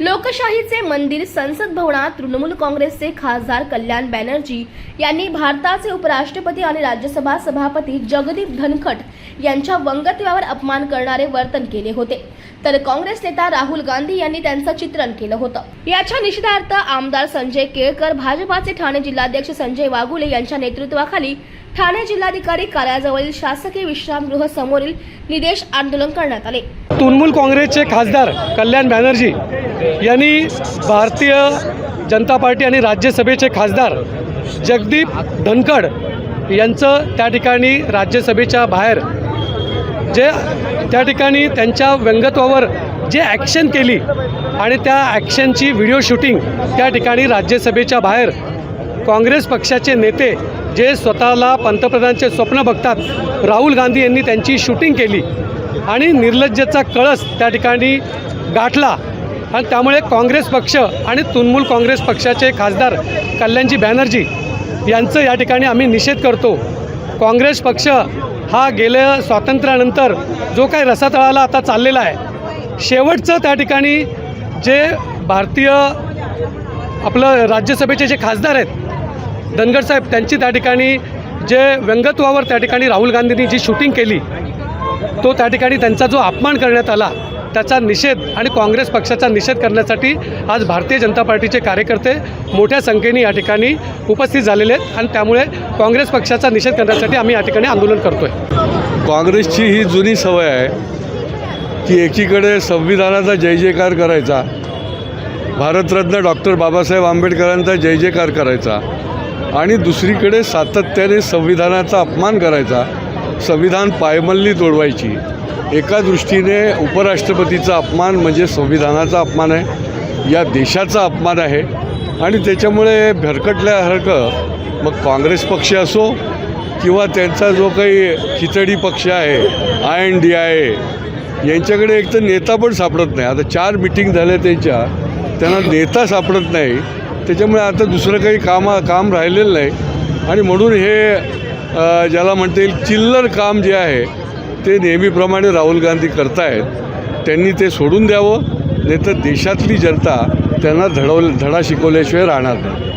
लोकशाहीचे मंदिर संसद भवनात तृणमूल काँग्रेसचे खासदार कल्याण बॅनर्जी यांनी भारताचे उपराष्ट्रपती आणि राज्यसभा सभापती जगदीप धनखट यांच्या वंगत्वावर अपमान करणारे वर्तन केले होते. तर काँग्रेस नेता राहुल गांधी यांनी त्यांचं चित्रण केलं होतं. याच्या निषेधार्थ आमदार संजय केळकर भाजपाचे ठाणे जिल्हाध्यक्ष संजय वाघुले यांच्या नेतृत्वाखाली ठाणे जिल्हाधिकारी कार्याजवळील शासकीय विश्रामगृह समोरील निदेश आंदोलन करण्यात आले. तृणमूल काँग्रेसचे खासदार कल्याण बॅनर्जी यांनी भारतीय जनता पार्टी आणि राज्यसभेचे खासदार जगदीप धनखड यांचं त्या ठिकाणी राज्यसभेच्या बाहेर जे त्या ठिकाणी त्यांच्या व्यंगत्वावर जे ॲक्शन केली आणि त्या ॲक्शनची व्हिडिओ शूटिंग त्या ठिकाणी राज्यसभेच्या बाहेर काँग्रेस पक्षाचे नेते जे स्वतःला पंतप्रधानचे स्वप्न बघतात राहुल गांधी यांनी त्यांची शूटिंग केली आणि निर्लज्जचा कळस त्या ठिकाणी गाठला. आणि त्यामुळे काँग्रेस पक्ष आणि तृणमूल काँग्रेस पक्षाचे खासदार कल्याणजी बॅनर्जी यांचं या ठिकाणी आम्ही निषेध करतो. काँग्रेस पक्ष हा गेल्या स्वातंत्र्यानंतर जो काही रसातळाला आता चाललेला आहे शेवटचं त्या ठिकाणी जे भारतीय आपलं राज्यसभेचे जे खासदार आहेत धनगड साहेब त्यांची त्या ठिकाणी जे व्यंगत्वावर त्या ठिकाणी राहुल गांधींनी जी शूटिंग केली तो त्या ठिकाणी त्यांचा जो अपमान करण्यात आला त्याचा निषेध आणि काँग्रेस पक्षाचा निषेध करण्यासाठी आज भारतीय जनता पार्टीचे कार्यकर्ते मोठ्या संख्येने या ठिकाणी उपस्थित झालेले आहेत आणि त्यामुळे काँग्रेस पक्षाचा निषेध करण्यासाठी आम्ही या ठिकाणी आंदोलन करतो आहे काँग्रेसची ही जुनी सवय आहे की एकीकडे संविधानाचा जय जयकार करायचा भारतरत्न डॉक्टर बाबासाहेब आंबेडकरांचा जय जयकार करायचा आणि दुसरीकडे सातत्याने संविधानाचा अपमान करायचा संविधान पायमल्ली तोडवायची. एका दृष्टीने उपराष्ट्रपतीचा अपमान म्हणजे संविधानाचा अपमान आहे. या देशाचा अपमान आहे. आणि त्याच्यामुळे भरकटल्यासारखं मग काँग्रेस पक्ष असो किंवा त्यांचा जो काही खिचडी पक्ष आहे आय एन डी आय यांच्याकडे एक तर नेता पण सापडत नाही. आता चार मिटिंग झाल्या त्यांच्या. त्यांना नेता सापडत नाही. त्याच्यामुळे आता दुसरं काही कामा काम राहिलेलं नाही. आणि म्हणून हे ज्याला म्हणता येईल चिल्लर काम जे आहे ते नेहमीप्रमाणे राहुल गांधी करतायत. त्यांनी ते सोडून द्यावं नाही तर देशातली जनता त्यांना धडव धडा शिकवल्याशिवाय राहणार नाही.